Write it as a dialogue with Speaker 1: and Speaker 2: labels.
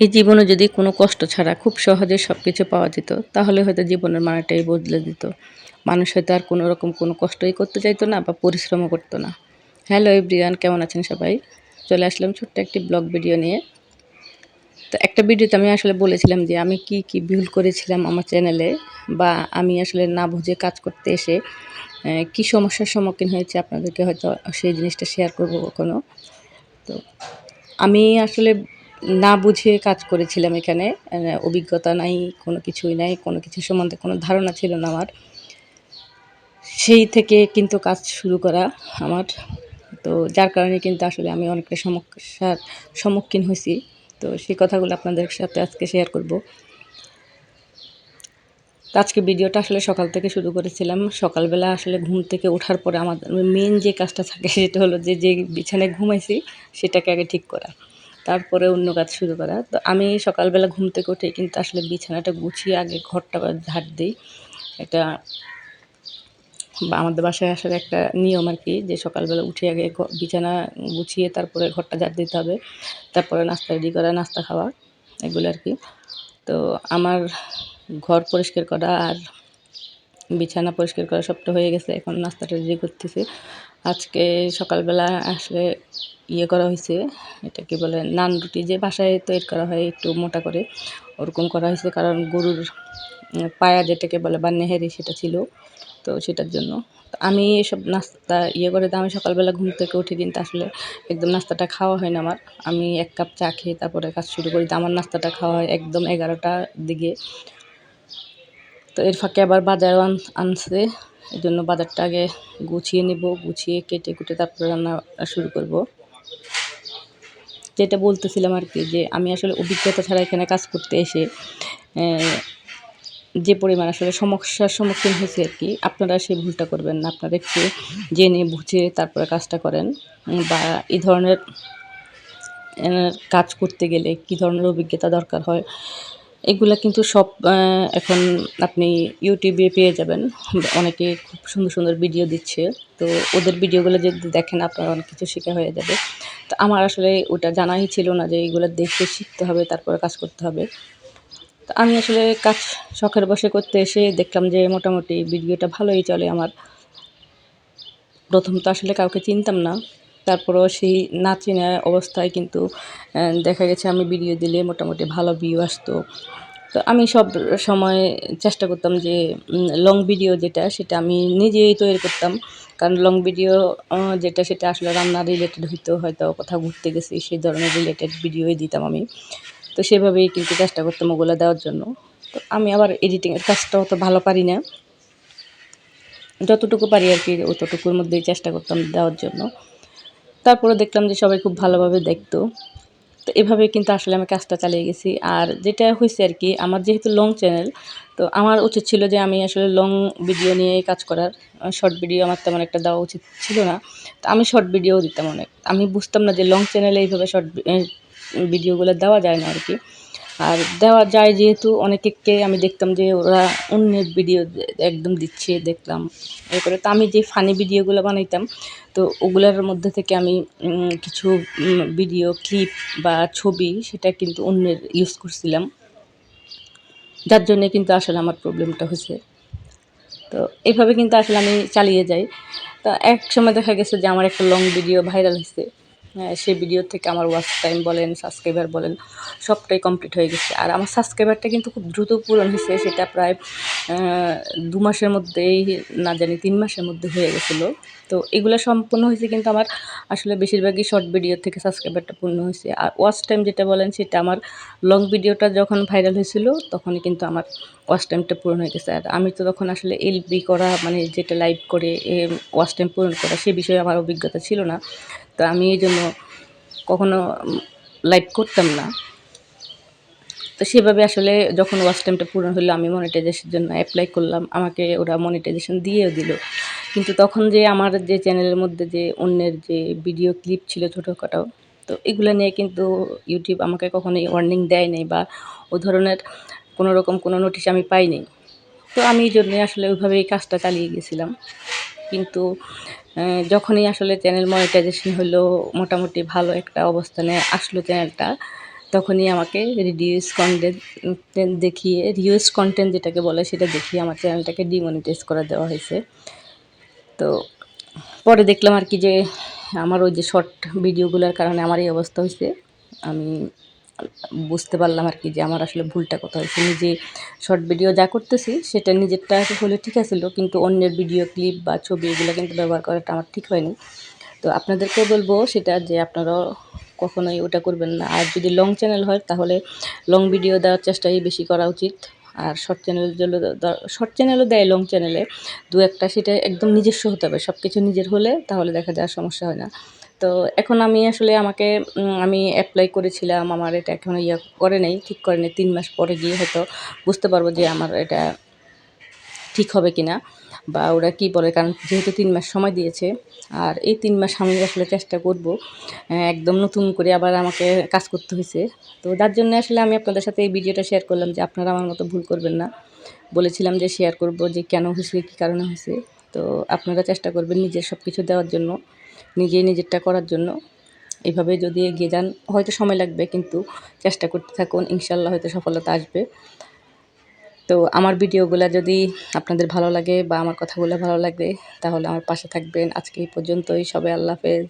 Speaker 1: এই জীবনে যদি কোনো কষ্ট ছাড়া খুব সহজে সব কিছু পাওয়া যেত, তাহলে হয়তো জীবনের মানেটাই বদলে দিত। মানুষ হয়তো আর কোনো রকম কোনো কষ্টই করতে চাইতো না বা পরিশ্রমও করতো না। হ্যালো এভরিওয়ান, কেমন আছেন সবাই? চলে আসলাম ছোট্ট একটি ব্লগ ভিডিও নিয়ে। তো একটা ভিডিওতে আমি আসলে বলেছিলাম যে আমি কি কি ভুল করেছিলাম আমার চ্যানেলে বা আমি আসলে না বুঝে কাজ করতে এসে কি সমস্যার সম্মুখীন হয়েছে আপনাদেরকে হয়তো সেই জিনিসটা শেয়ার করব কখনো। তো আমি আসলে না বুঝে কাজ করেছিলাম এখানে। অভিজ্ঞতা নাই, কোনো কিছুই নাই, কোনো কিছু সম্বন্ধে কোনো ধারণা ছিল না আমার। সেই থেকে কিন্তু কাজ শুরু করা আমার। তো যার কারণে কিন্তু আসলে আমি অনেকটা সমস্যার সম্মুখীন হয়েছি। তো সেই কথাগুলো আপনাদের সাথে আজকে শেয়ার করব। আজকে ভিডিওটা আসলে সকাল থেকে শুরু করেছিলাম। সকালবেলা আসলে ঘুম থেকে ওঠার পরে আমাদের মেন যে কাজটা থাকে, সেটা হলো যে যে বিছানায় ঘুমাইছি, সেটাকে আগে ঠিক করা। তারপরে অন্য কাজ শুরু করা। তো আমি সকালবেলা ঘুম থেকে উঠে কিন্তু আসলে বিছানাটা গুছিয়ে আগে ঘরটা ঝাড় দিই। বা আমাদের বাসায় আসার একটা নিয়ম আর কি, যে সকালবেলা উঠে আগে বিছানা গুছিয়ে তারপরে ঘরটা ঝাড় দিতে হবে। তারপরে নাস্তা রেডি করা, নাস্তা খাওয়া, এগুলো আর কি। তো আমার ঘর পরিষ্কার করা আর বিছানা পরিষ্কার করা সবটা হয়ে গেছে। এখন নাস্তাটা রেডি করতেছি। আজকে সকালবেলা আসলে ইয়ে করা হয়েছে, এটা কি বলে, নান রুটি যে বাসায় তৈরি করা হয় একটু মোটা করে, ওরকম করা হয়েছে কারণ গরুর পায়া যেটাকে বলে বা নেহেরি সেটা ছিল, তো সেটার জন্য। আমি এসব নাস্তা ইয়ে করে তো আমি সকালবেলা ঘুম থেকে উঠে কিন্তু আসলে একদম নাস্তাটা খাওয়া হয় না আমার। আমি এক কাপ চা খেয়ে তারপরে কাজ শুরু করি, তো আমার নাস্তাটা খাওয়া হয় একদম এগারোটার দিকে। তো এর ফাঁকে আবার বাজার আনছে এই জন্য বাজারটা আগে গুছিয়ে নেব, গুছিয়ে কেটে কুটে তারপরে রান্না শুরু করব। যেটা বলতেছিলাম আর কি, যে আমি আসলে অভিজ্ঞতা ছাড়া এখানে কাজ করতে এসে যে পরিমাণ আসলে সমস্যার সম্মুখীন হয়েছে আর কি, আপনারা সেই ভুলটা করবেন না। আপনারা একটু জেনে বুঝে তারপরে কাজটা করেন, বা এই ধরনের কাজ করতে গেলে কী ধরনের অভিজ্ঞতা দরকার হয় এগুলা কিন্তু সব এখন আপনি ইউটিউবে পেয়ে যাবেন। অনেকে খুব সুন্দর সুন্দর ভিডিও দিচ্ছে। তো ওদের ভিডিওগুলো যদি দেখেন, আপনার অনেক কিছু শেখা হয়ে যাবে। তো আমার আসলে ওটা জানাই ছিল না যে এগুলো দেখে শিখতে হবে, তারপরে কাজ করতে হবে। তো আমি আসলে কাজ শখের বসে করতে এসে দেখলাম যে মোটামুটি ভিডিওটা ভালোই চলে আমার। প্রথম তো আসলে কাউকে চিনতাম না। তারপরেও সেই না চেনা অবস্থায় কিন্তু দেখা গেছে আমি ভিডিও দিলে মোটামুটি ভালো ভিউ আসতো। তো আমি সব সময় চেষ্টা করতাম যে লং ভিডিও যেটা, সেটা আমি নিজেই তৈরি করতাম। কারণ লং ভিডিও যেটা, সেটা আসলে রান্না রিলেটেড হইতো, হয়তো কোথাও ঘুরতে গেছি, সেই ধরনের রিলেটেড ভিডিওই দিতাম আমি। তো সেভাবেই কিন্তু চেষ্টা করতাম ওগুলো দেওয়ার জন্য। তো আমি আবার এডিটিংয়ের কাজটা অত ভালো পারি না। যতটুকু পারি আর কি, অতটুকুর মধ্যেই চেষ্টা করতাম দেওয়ার জন্য। তারপরে দেখলাম যে সবাই খুব ভালোভাবে দেখত। তো এভাবে কিন্তু আসলে আমি কাজটা চালিয়ে গেছি। আর যেটা হয়েছে আর কি, আমার যেহেতু লং চ্যানেল তো আমার উচিত ছিল যে আমি আসলে লং ভিডিও নিয়ে কাজ করার। শর্ট ভিডিও আমার তেমন একটা দেওয়া উচিত ছিল না। তো আমি শর্ট ভিডিও দিতাম অনেক। আমি বুঝতাম না যে লং চ্যানেলে এইভাবে শর্ট ভিডিওগুলো দেওয়া যায় না আর কি। আর দেওয়া যায় যেহেতু অনেকে আমি দেখতাম যে ওরা অন্যের ভিডিও একদম দিচ্ছে দেখলাম। এরপরে তো আমি যে ফানি ভিডিওগুলো বানাইতাম তো ওগুলোর মধ্যে থেকে আমি কিছু ভিডিও ক্লিপ বা ছবি সেটা কিন্তু অন্যের ইউজ করছিলাম। যার জন্যে কিন্তু আসলে আমার প্রবলেমটা হয়েছে। তো এভাবে কিন্তু আসলে আমি চালিয়ে যাই। তা এক সময় দেখা গেছে যে আমার একটা লং ভিডিও ভাইরাল হয়েছে। হ্যাঁ, সেই ভিডিও থেকে আমার ওয়াচ টাইম বলেন সাবস্ক্রাইবার বলেন, সবটাই কমপ্লিট হয়ে গেছে। আর আমার সাবস্ক্রাইবারটা কিন্তু খুব দ্রুত পূরণ হয়েছে, সেটা প্রায় দু মাসের মধ্যেই, না জানি তিন মাসের মধ্যে হয়ে গেছিল। তো এগুলো সম্পূর্ণ হয়েছে কিন্তু আমার আসলে বেশিরভাগই শর্ট ভিডিও থেকে সাবস্ক্রাইবারটা পূর্ণ হয়েছে। আর ওয়াচ টাইম যেটা বলেন, সেটা আমার লং ভিডিওটা যখন ভাইরাল হয়েছিল, তখনই কিন্তু আমার ওয়াচ টাইমটা পূরণ হয়ে গেছে। আর আমি তো তখন আসলে এলবি করা মানে যেটা লাইভ করে ওয়াচ টাইম পূরণ করা, সে বিষয়ে আমার অভিজ্ঞতা ছিল না। তো আমি এই জন্য কখনো লাইভ করতাম না। তো সেভাবে আসলে যখন ওয়াচ টাইমটা পূরণ হলো, আমি মনিটাইজেশনের জন্য অ্যাপ্লাই করলাম। আমাকে ওরা মনিটাইজেশন দিয়েও দিল। কিন্তু তখন যে আমার যে চ্যানেলের মধ্যে যে অন্যের যে ভিডিও ক্লিপ ছিল ছোটোখাটো, তো এগুলো নিয়ে কিন্তু ইউটিউব আমাকে কখনোই ওয়ার্নিং দেয় নাই বা ও ধরনের কোনো রকম কোনো নোটিশ আমি পাইনি। তো আমি এই জন্যই আসলে ওইভাবেই কাজটা চালিয়ে গেছিলাম। কিন্তু যখনই আসলে চ্যানেল মনিটাইজেশন হলো, মোটামুটি ভালো একটা অবস্থানে আসলো চ্যানেলটা তখনই আমাকে রিডিউস কন্টেন্ট দেখিয়ে রিউজ কন্টেন্ট যেটাকে বলে সেটা দেখিয়ে আমার চ্যানেলটাকে ডিমনিটাইজ করে দেওয়া হয়েছে। তো পরে দেখলাম আর কি যে আমার ওই যে শর্ট ভিডিওগুলোর কারণে আমার এই অবস্থা হয়েছে। আমি বুঝতে পারলাম আর কি যে আমার আসলে ভুলটা কোথায়। হয়েছে নিজে শর্ট ভিডিও যা করতেছি, সেটা নিজেরটা হলে ঠিক আছিল, কিন্তু অন্যের ভিডিও ক্লিপ বা ছবি এগুলো কিন্তু ব্যবহার করাটা আমার ঠিক হয়নি। তো আপনাদেরকেও বলব সেটা যে আপনারাও কখনোই ওটা করবেন না। আর যদি লং চ্যানেল হয়, তাহলে লং ভিডিও দেওয়ার চেষ্টাই বেশি করা উচিত। আর শর্ট চ্যানেল শর্ট চ্যানেলও দেয় লং চ্যানেলে দু একটা সেটা একদম নিজস্ব হতে হবে। সব কিছু নিজের হলে তাহলে দেখা যায় সমস্যা হয় না। তো এখন আমি আসলে আমাকে আমি অ্যাপ্লাই করেছিলাম, আমার এটা এখনও ইয়ে করে নেই, ঠিক করে নেই, তিন মাস পরে গিয়ে হয়তো বুঝতে পারব যে আমার এটা ঠিক হবে কি না বা ওরা কি বলে, কারণ যেহেতু তিন মাস সময় দিয়েছে, আর এই তিন মাস আমি আসলে চেষ্টা করব একদম নতুন করে আবার আমাকে কাজ করতে হয়েছে তো যার জন্য আসলে আমি আপনাদের সাথে এই ভিডিওটা শেয়ার করলাম যে আপনারা আমার মতো ভুল করবেন না। বলেছিলাম যে শেয়ার করব যে কেন হয়েছে কী কারণে হয়েছে তো আপনারা চেষ্টা করবেন নিজের সব কিছু দেওয়ার জন্য। নিজেই নিজেরটা করার জন্য। এভাবে যদি এগিয়ে যান, হয়তো সময় লাগবে, কিন্তু চেষ্টা করতে থাকুন, ইনশাল্লাহ হয়তো সফলতা আসবে। তো আমার ভিডিওগুলো যদি আপনাদের ভালো লাগে বা আমার কথাগুলো ভালো লাগে, তাহলে আমার পাশে থাকবেন। আজকে এই পর্যন্তই। সবাই আল্লাহ হাফেজ।